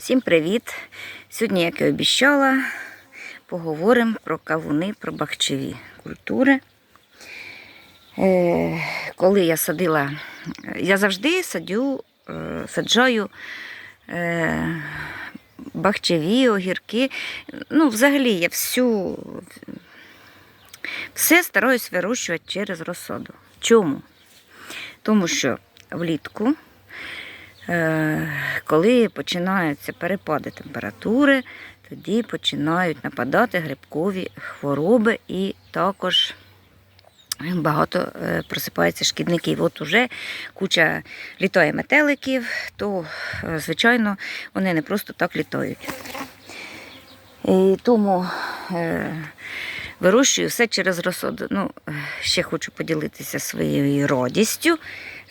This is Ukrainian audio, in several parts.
Всім привіт! Сьогодні, як і обіцяла, поговоримо про кавуни, про бахчеві культури. Е, коли я садила, я завжди садю, е, саджаю е, бахчеві, огірки. Ну, взагалі, я всю, все стараюсь вирощувати через розсаду. Чому? Тому що влітку коли починаються перепади температури, тоді починають нападати грибкові хвороби і також багато е, просипається шкідників. От уже куча літає метеликів, то, е, звичайно, вони не просто так літають. І тому е, вирощую все через розсуду. Ну, ще хочу поділитися своєю радістю,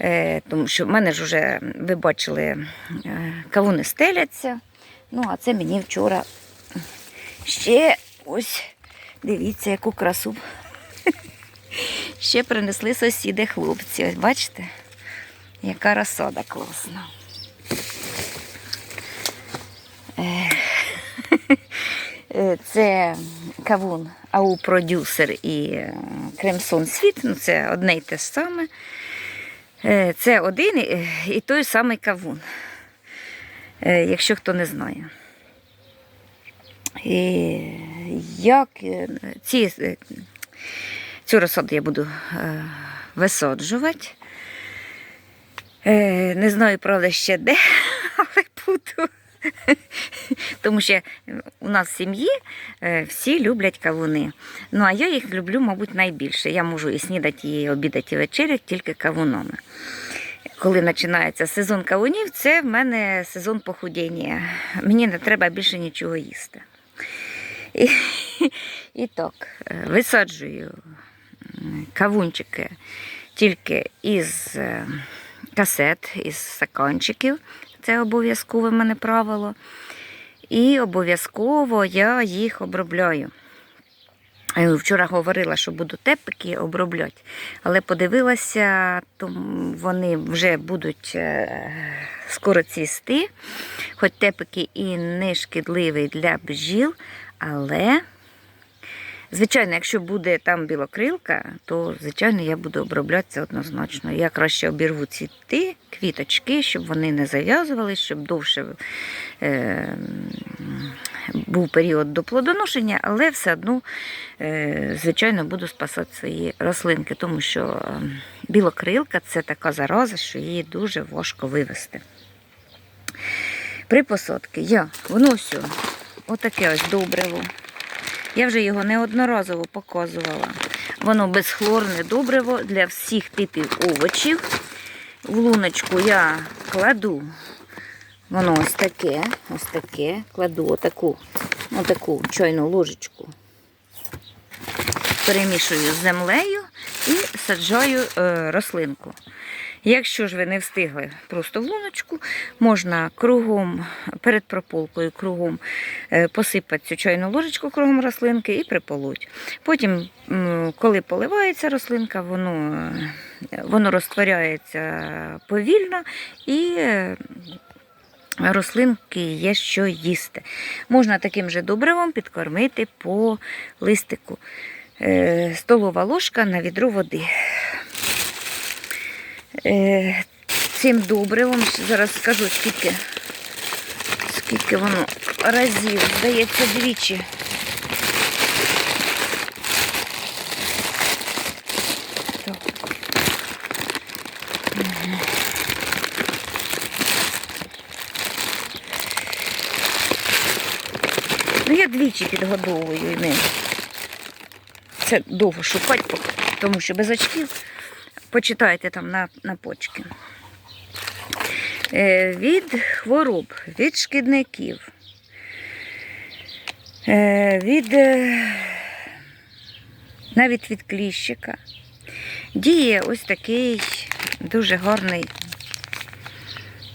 е, тому що в мене ж вже, ви бачили, е, кавуни стеляться. Ну, а це мені вчора ще ось дивіться, яку красу. Ще принесли сусіди хлопці. Ось бачите, яка розсада класна. Е, Це кавун АУ продюсер і е, Кремсон Світ. Ну, це одне й те ж саме. Е, Це один і- той самий кавун, якщо хто не знає. І як ці, цю розсаду я буду висаджувати. Не знаю, правда, ще де, але буду. Тому що у нас в сім'ї е, всі люблять кавуни. Ну, а я їх люблю, мабуть, найбільше. Я можу і снідати, і обідати, і вечеряти тільки кавунами. Коли починається сезон кавунів, це в мене сезон похудіння. Мені не треба більше нічого їсти. І, і так, е, висаджую кавунчики тільки із е, касет, із стаканчиків. Це обов'язкове мене правило. І обов'язково я їх обробляю. Е, Вчора говорила, що буду тепики обробляти, але подивилася, то вони вже будуть е, скоро цвісти, хоч тепики і не шкідливий для бджіл, але, звичайно, якщо буде там білокрилка, то, звичайно, я буду обробляти це однозначно. Я краще обірву цвіти, квіточки, щоб вони не зав'язувалися, щоб довше е, був період до плодоношення, але все одно, е, звичайно, буду спасати свої рослинки, тому що е, білокрилка це така зараза, що її дуже важко вивести. При посадці я вносю отаке ось добриво. Я вже його неодноразово показувала. Воно безхлорне добриво для всіх типів овочів. В луночку я кладу Воно ось таке, ось таке. Кладу отаку, отаку чайну ложечку. Перемішую з землею і саджаю е, рослинку. Якщо ж ви не встигли просто в луночку, можна кругом, перед прополкою кругом е, посипати цю чайну ложечку кругом рослинки і приполоть. Потім, коли поливається рослинка, воно, е, воно розтворяється повільно і е, рослинки є що їсти. Можна таким же добривом підкормити по листику. Столова ложка на відро води. Е, Цим добривом зараз скажу, скільки, скільки воно разів, здається, двічі. Ну, я двічі підгодовую не. Це довго шукати, тому що без очків почитайте там на, на почки. Е, від хвороб, від шкідників, е, від, е, навіть від кліщика. Діє ось такий дуже гарний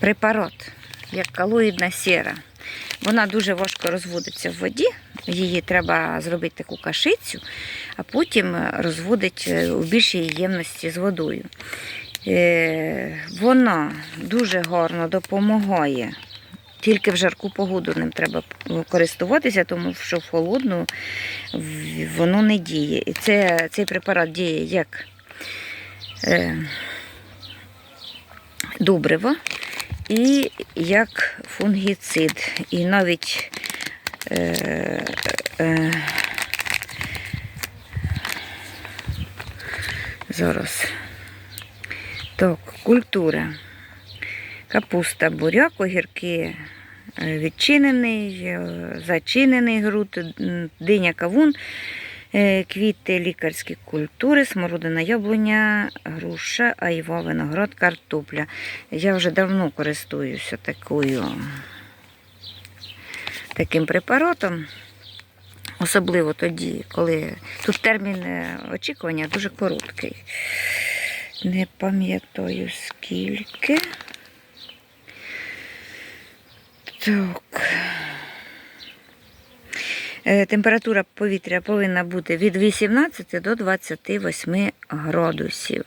препарат, як калоїдна сера. Вона дуже важко розводиться в воді. Її треба зробити таку кашицю, а потім розводити у більшій ємності з водою. Е, Вона дуже гарно допомагає Тільки в жарку погоду ним треба користуватися, тому що в холодну воно не діє. І це, цей препарат діє як е, добриво і як фунгіцид. І навіть е, е, зараз. Так, культура. Капуста, буряк, огірки е, відчинений, е, зачинений груд, диня кавун, е, квіти лікарські культури, смородина яблуня, груша, айва, виноград, картопля. Я вже давно користуюся такою, таким препаратом. Особливо тоді, коли тут термін е, очікування дуже короткий. Не пам'ятаю скільки. Так. Е, Температура повітря повинна бути від 18 до 28 градусів.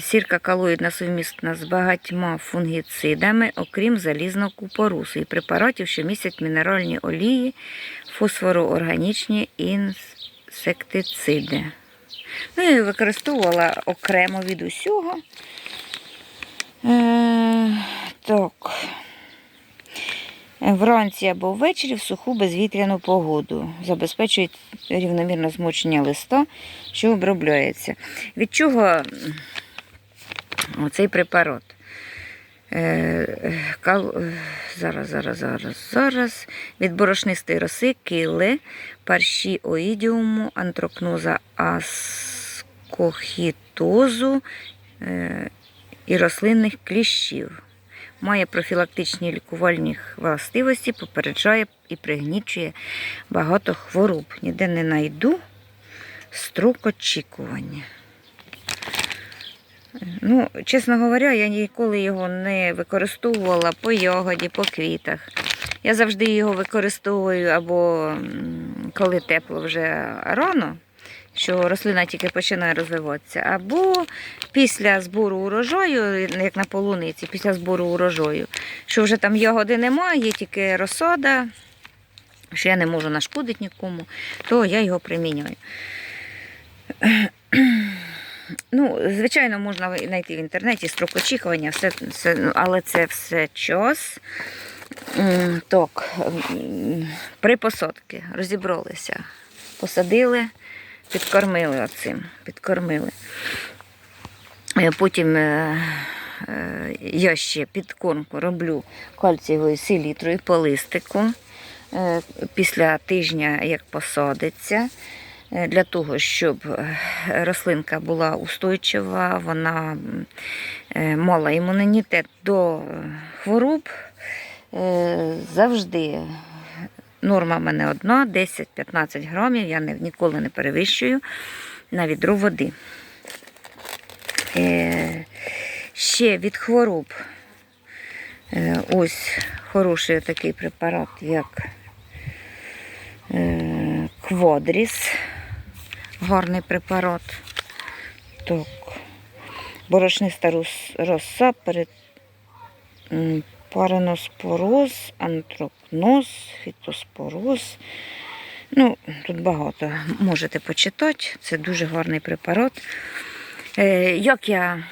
Сірка калоїдна сумісна з багатьма фунгіцидами, окрім залізного купорусу і препаратів, що містять мінеральні олії, фосфороорганічні інсектициди. Ну, і використовувала окремо від усього. Е, так. Вранці або ввечері в суху безвітряну погоду. Забезпечують рівномірне змочення листа, що обробляється. Від чого м, оцей препарат? Е, е, Зараз, зараз, зараз, зараз. Від борошнистої роси, кили, парші оїдіуму, антрокноза аскохітозу е, і рослинних кліщів. Має профілактичні лікувальні властивості, попереджає і пригнічує багато хвороб. Ніде не найду строк очікування. Ну, чесно говоря, я ніколи його не використовувала по ягоді, по квітах. Я завжди його використовую або коли тепло вже рано, що рослина тільки починає розвиватися, або після збору урожаю, як на полуниці, після збору урожаю, що вже там ягоди немає, є тільки розсада, що я не можу нашкодити нікому, то я його примінюю. Ну, звичайно, можна знайти в інтернеті строк очікування, все, все, ну, але це все час. Так, при посадці розібралися, посадили, підкормили оцим, підкормили. Е, Потім е, е, я ще підкормку роблю кальцієвою селітрою по листику. Після тижня, як посадиться, для того, щоб рослинка була устойчива, вона мала імунітет до хвороб. Завжди норма в мене одна, 10-15 грамів, я не, ніколи не перевищую на відро води. Е, Ще від хвороб е, ось хороший такий препарат, як е, Кводріс. Гарний препарат. Так. Борошниста роса, перед пареноспороз, антрокноз, фітоспороз. Ну, тут багато можете почитати. Це дуже гарний препарат. Е, як я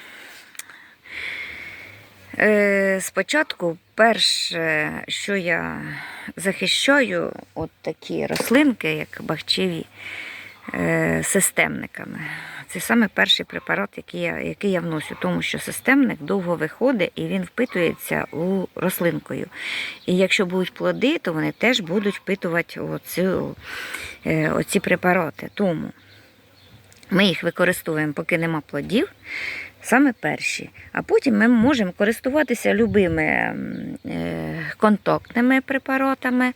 е, спочатку, перше, що я захищаю, от такі рослинки, як бахчеві, е, системниками. Це саме перший препарат, який я, який я вносю, тому що системник довго виходить і він впитується у рослинкою. І якщо будуть плоди, то вони теж будуть впитувати оцю, е, оці препарати. Тому ми їх використовуємо, поки нема плодів, саме перші. А потім ми можемо користуватися любими е, контактними препаратами.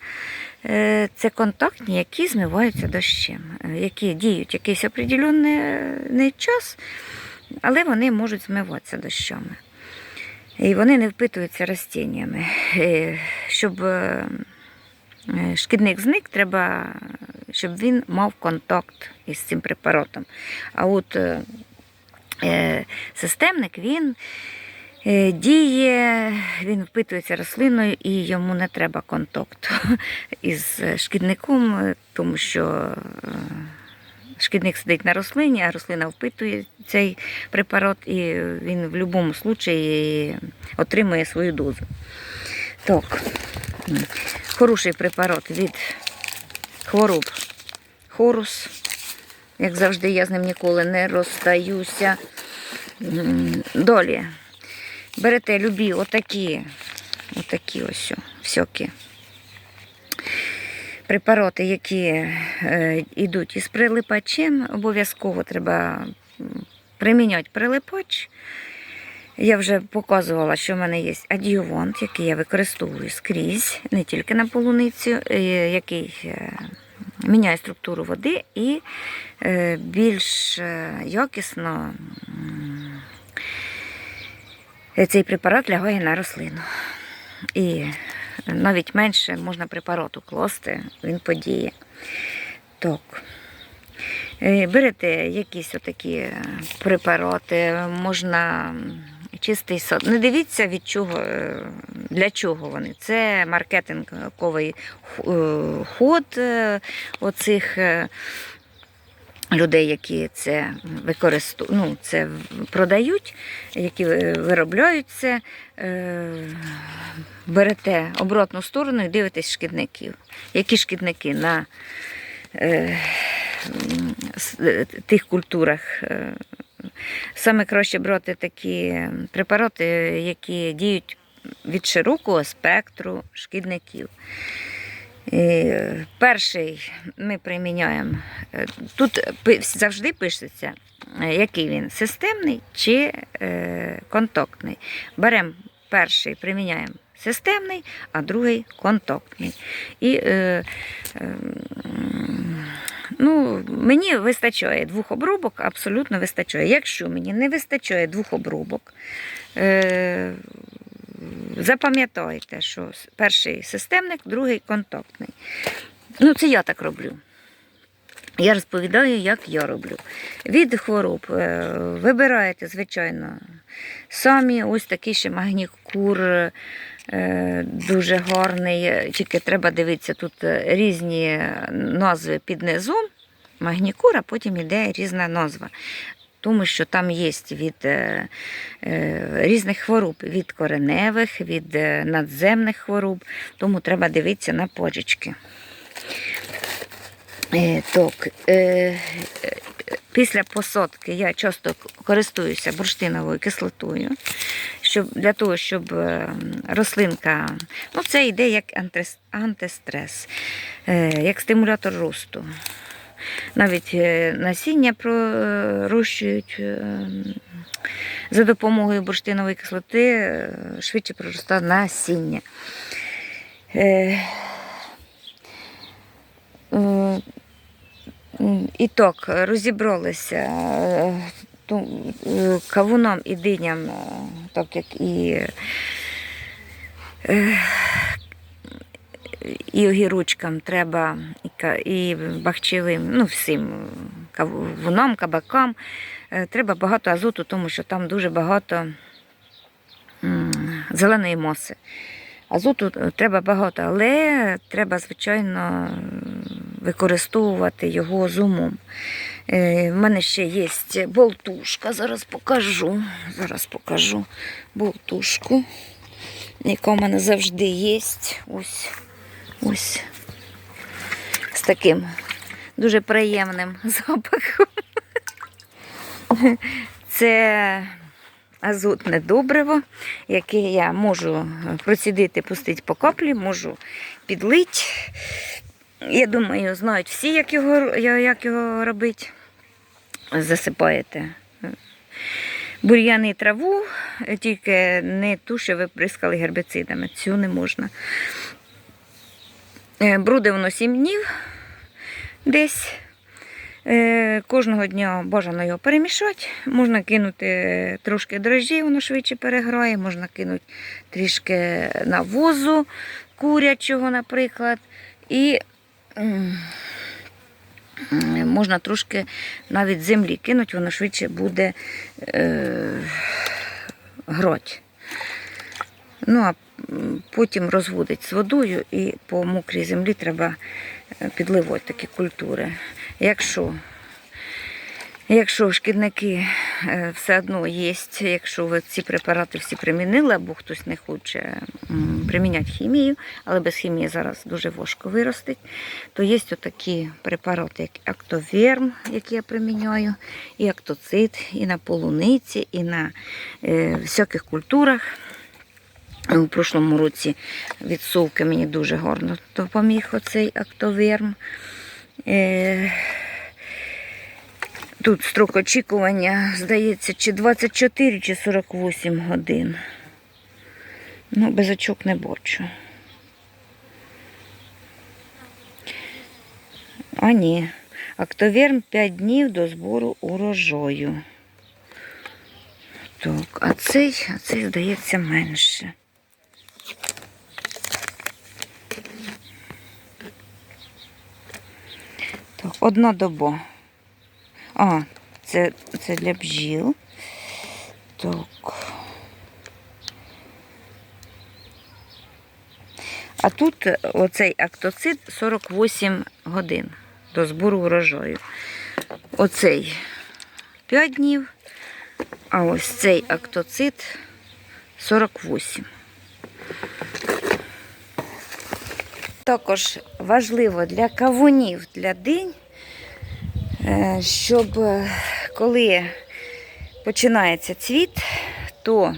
Е, Це контактні, які змиваються дощем, е, які діють якийсь определенний час, але вони можуть змиватися дощами. І вони не впитуються растіннями. Е, Щоб шкідник зник, треба, щоб він мав контакт із цим препаратом. А от системник він діє, він впитується рослиною і йому не треба контакту із шкідником, е, тому що е, шкідник сидить на рослині, а рослина впитує цей препарат, і він в будь-якому випадку отримує свою дозу. Так, хороший препарат від хвороб. Хорус. Як завжди, я з ним ніколи не розстаюся. М, Долі. Берете любі отакі, отакі ось всякі препарати, які е, йдуть із прилипачем, обов'язково треба приміняти прилипач. Я вже показувала, що в мене є адіювант, який я використовую скрізь, не тільки на полуницю, е, який е, міняє структуру води і більш якісно цей препарат лягає на рослину. І навіть менше можна препарату класти, він подіє. Так. Е, Берете якісь отакі препарати, можна чистий сад. Не дивіться від чого, е, для чого вони. Це маркетинговий е, ход оцих людей, які це використовують, ну, це продають, які виробляють це. е, Берете оборотну сторону і дивитесь шкідників. Які шкідники на е, е, тих культурах. Саме краще брати такі препарати, які діють від широкого спектру шкідників. Е, перший ми приміняємо. е, Тут завжди пишеться, е, який він системний чи контактний. Беремо перший, приміняємо системний, а другий контактний. І ну, мені вистачає двох обробок, абсолютно вистачає. Якщо мені не вистачає двох обробок, запам'ятайте, що перший системник, другий контактний. Ну, це я так роблю. Я розповідаю, як я роблю. Від хвороб е, вибираєте, звичайно, самі ось такий ще магнікур е, дуже гарний. Тільки треба дивитися, тут е, різні назви під низом. Магнікур, а потім йде різна назва. Тому що там є від е, е, різних хвороб, від кореневих, від е, надземних хвороб, тому треба дивитися на почечки. Так, після посадки я часто користуюся бурштиновою кислотою, щоб, для того, щоб рослинка, ну це йде як антистрес, як стимулятор росту. Навіть е, насіння пророщують е, за допомогою бурштинової кислоти, е, швидше проростає насіння. І так, розібралися кавуном і диням, так як і, і огірочкам треба, і, бахчевим, ну всім кавунам, кабакам. е, Треба багато азоту, тому що там дуже багато зеленої маси. Азоту е, треба багато, але треба, звичайно, використовувати його з умом. Е, В мене ще є болтушка, зараз покажу. Зараз покажу болтушку, яка в мене завжди є. Ось, ось з таким дуже приємним запахом. Це азотне добриво, яке я можу процідити, пустити по каплі, можу підлити. Я думаю, знають всі, як його, як його робити. Засипаєте бур'яни траву, тільки не ту, що ви прискали гербіцидами. Цю не можна. Е, Бруде воно 7 днів десь. Е, Кожного дня бажано його перемішати. Можна кинути трошки дрожжі, воно швидше переграє, можна кинути трішки навозу курячого, наприклад. І можна трошки навіть землі кинуть, воно швидше буде е, гроть. Ну, а потім розводить з водою і по мокрій землі треба е, підливати такі культури. Якщо Якщо шкідники е, все одно є, якщо ви ці препарати всі примінили, або хтось не хоче приміняти хімію, але без хімії зараз дуже важко виростить, то є отакі препарати, як актоверм, які я приміняю, і актоцит, і на полуниці, і на е, всяких культурах. У прошлому році від совки мені дуже гарно допоміг оцей актоверм. Е, Тут строк очікування, здається, чи 24, чи 48 годин. Ну, без очок не бачу. А ні. Актоверм 5 днів до збору урожаю. Так, а цей, а цей, здається, менше. Так, одна доба. А, це, це для бджіл. Так. А тут е, оцей актоцит 48 годин до збору урожаю. Оцей 5 днів, а ось цей актоцит 48. Також важливо для кавунів для динь Е, щоб е, коли починається цвіт, то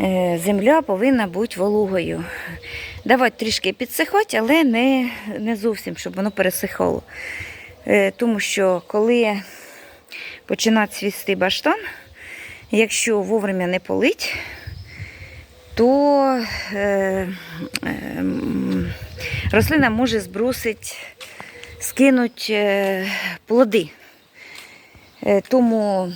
е, земля повинна бути вологою. Давати трішки підсихати, але не, не зовсім, щоб воно пересихало. Тому що коли починає цвісти баштан, якщо вовремя не полить, то е, е, рослина може збросити скинуть е, плоди. Е, Тому,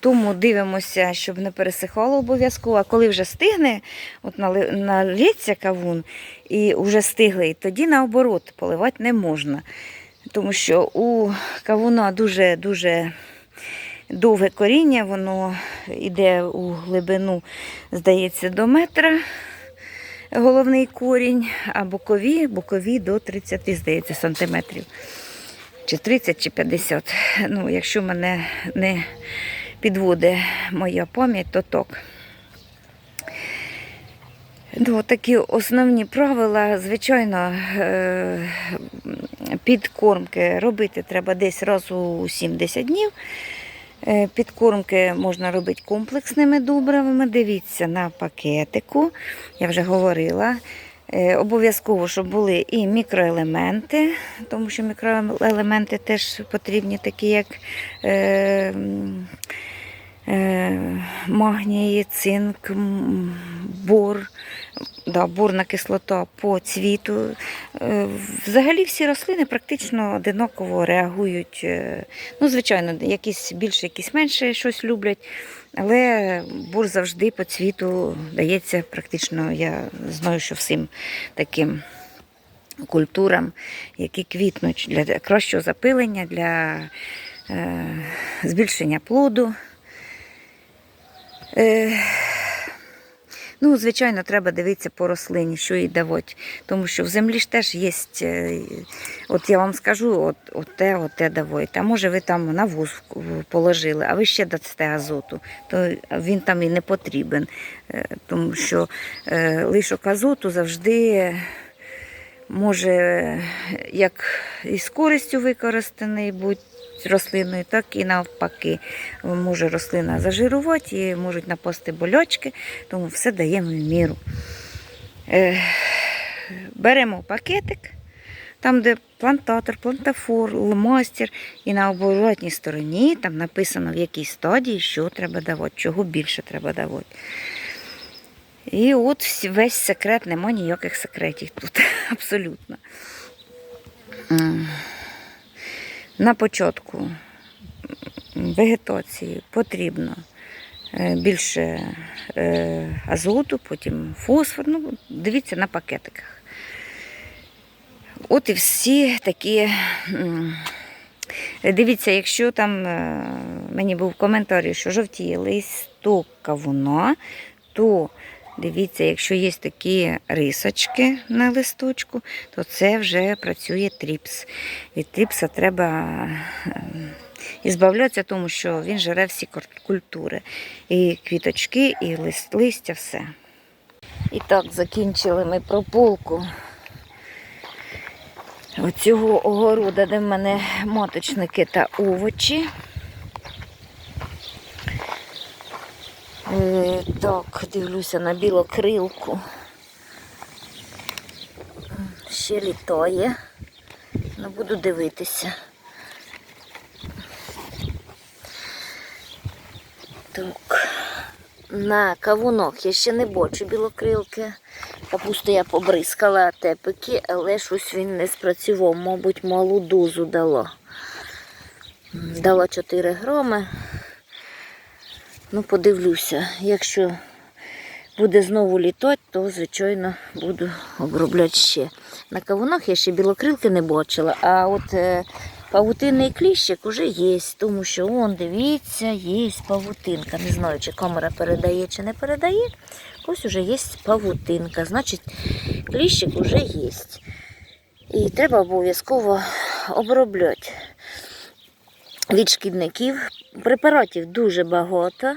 тому дивимося, щоб не пересихало обов'язково. А коли вже стигне, от налється кавун і вже стиглий, тоді наоборот поливати не можна. Тому що у кавуна дуже-дуже довге коріння, воно йде у глибину, здається, до метра головний корінь, а бокові, бокові до 30, здається, сантиметрів. Чи 30, чи 50. Ну, якщо мене не підводить моя пам'ять, то так. Ну, такі основні правила, звичайно, е, підкормки робити треба десь раз у 7-10 днів. Е, Підкормки можна робити комплексними добривами. Дивіться на пакетику, я вже говорила. Е, Обов'язково, щоб були і мікроелементи, тому що мікроелементи теж потрібні, такі як е, е, магній, цинк, бор, да, борна кислота по цвіту. Е, Взагалі всі рослини практично одинаково реагують. е, Ну, звичайно, якісь більше, якісь менше щось люблять, але бур завжди по цвіту дається практично, я знаю, що всім таким культурам, які квітнуть для кращого запилення, для е, збільшення плоду. Ну, звичайно, треба дивитися по рослині, що їй давати. Тому що в землі ж теж є, е, от я вам скажу, от, от те, от те давайте. А може ви там навоз в- положили, а ви ще дасте азоту, то він там і не потрібен. Е, Тому що е, лишок азоту завжди може як і з користю використаний бути рослиною, так і навпаки. Може рослина зажирувати і можуть напасти болячки, тому все даємо в міру. Е, беремо пакетик, там, де плантатор, плантафор, мастер, і на оборотній стороні там написано, в якій стадії що треба давати, чого більше треба давати. І от весь секрет, нема ніяких секретів тут, абсолютно. На початку вегетації потрібно е, більше е, азоту, потім фосфор. Ну, дивіться на пакетиках. От і всі такі. Дивіться, якщо там е, мені був коментар, що жовтіє листок кавуна, то дивіться, якщо є такі рисочки на листочку, то це вже працює тріпс. Від тріпса треба е, ізбавлятися, тому що він жере всі культури. І квіточки, і лист, листя, все. І так, закінчили ми прополку оцього огорода, де в мене моточники та овочі. Е, так, дивлюся на білокрилку. Ще літає. Ну, буду дивитися. Так. На кавунок я ще не бачу білокрилки. Капусту я побризкала тепики, але щось він не спрацював, мабуть, малу дозу дала. М, Дала 4 грами. Ну, подивлюся. Якщо буде знову літати, то, звичайно, буду обробляти ще. На кавунах я ще білокрилки не бачила, а от е, павутинний кліщик уже є, тому що, он, дивіться, є павутинка. Не знаю, чи камера передає, чи не передає. Ось уже є павутинка, значить, кліщик уже є. І треба обов'язково обробляти від шкідників. Препаратів дуже багато.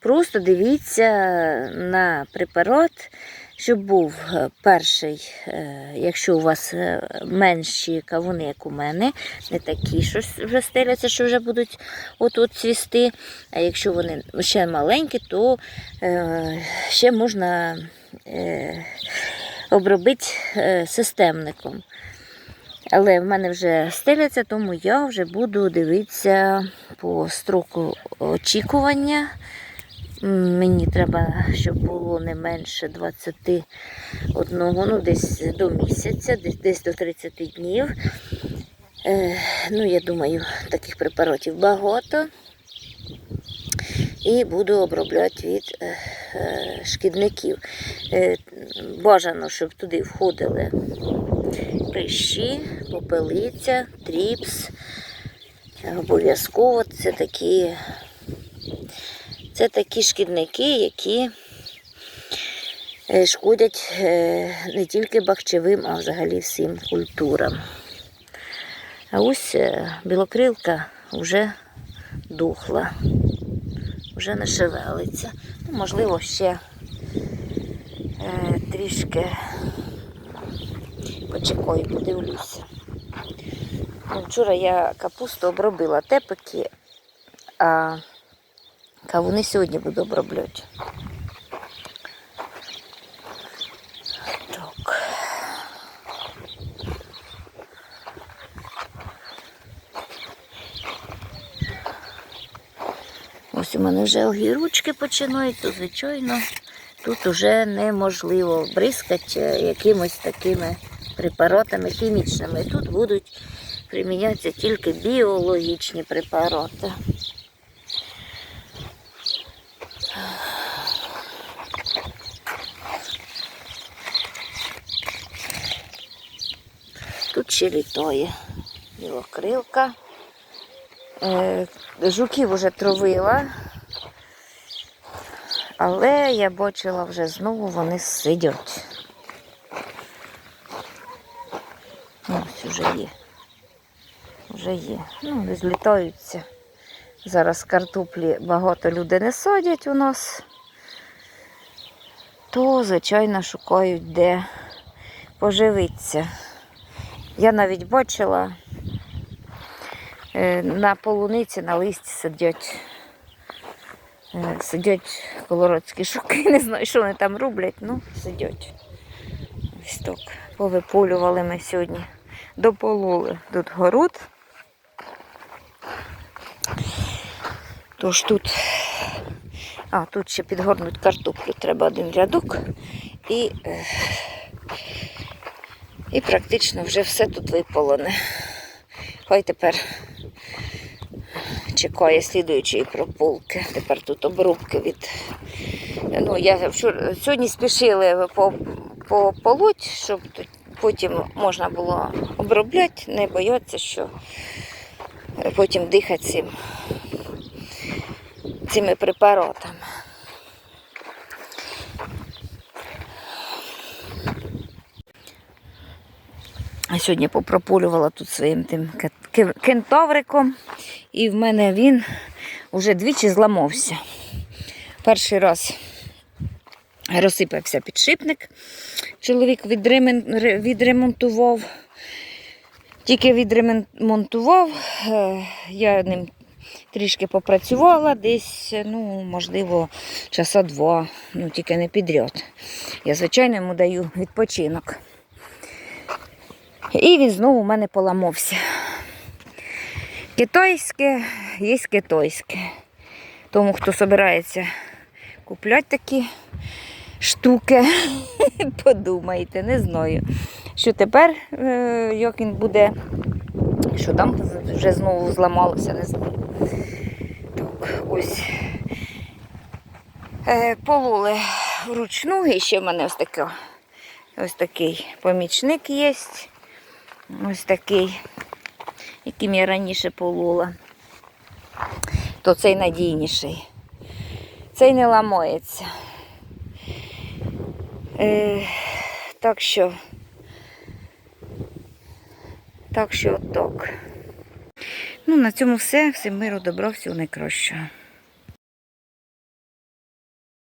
Просто дивіться на препарат, щоб був е, перший, е, якщо у вас е, менші кавуни, як у мене, не такі, що вже стеляться, що вже будуть от-от цвісти. А якщо вони ще маленькі, то ще можна обробити системником. Але в мене вже стеляться, тому я вже буду дивитися по строку очікування. Мені треба, щоб було не менше 21, ну десь до місяця, десь, до 30 днів. Е, ну, я думаю, таких препаратів багато. І буду обробляти від е, е, шкідників. Е, бажано, щоб туди входили прищі, попелиця, тріпс. Обов'язково це такі, це такі шкідники, які шкодять не тільки бахчевим, а взагалі всім культурам. А ось білокрилка вже духла, вже не шевелиться. Ну, можливо, ще е, трішки почекаю, подивлюся. Ну, Вчора я капусту обробила тепики, а кавуни сьогодні буду обробляти. Ось у мене вже огірочки починають, то звичайно тут вже неможливо бризкати е, якимось такими препаратами хімічними. Тут будуть примінятися тільки біологічні препарати. Тут ще літає білокрилка. Е, Жуків вже травила, але я бачила вже знову вони сидять. Ось вже є. Вже є. Ну, злітаються. Зараз картоплі багато людей не садять у нас, то, звичайно, шукають, де поживитися. Я навіть бачила, на полуниці на листі сидять. е, Сидять колородські шуки, не знаю, що вони там роблять, ну, сидять. Ось так. Повиполювали ми сьогодні. Допололи тут город. Тож тут, а, тут ще підгорнуть картоплю, треба один рядок. І, е, і практично вже все тут виполоне. Хай тепер чекає слідуючої прополки. Тепер тут обрубки від. Ну, я вчора сьогодні спішили по, по полоть, щоб потім можна було обробляти, не боятися, що потім дихати цим, цими препаратами. А сьогодні попрополювала тут своїм тим кентавриком, і в мене він уже двічі зламався. Перший раз розсипався підшипник, чоловік відремонтував. Тільки відремонтував, е, я ним трішки попрацювала, десь, ну, можливо, часа два, ну тільки не підряд. Я, звичайно, йому даю відпочинок. І він знову у мене поламався. Китайське є китайське. Тому, хто збирається купляти такі штуки, подумайте, не знаю. Що тепер, е, як він буде, що там вже знову зламалося, не знаю. Так, ось. Е, Пололи вручну, і ще в мене ось такий, ось такий помічник є. Ось такий, яким я раніше полола. То цей надійніший. Цей не ламається. Е, так що, так що так. Ну, на цьому все. Всім миру, добра, всього найкращого.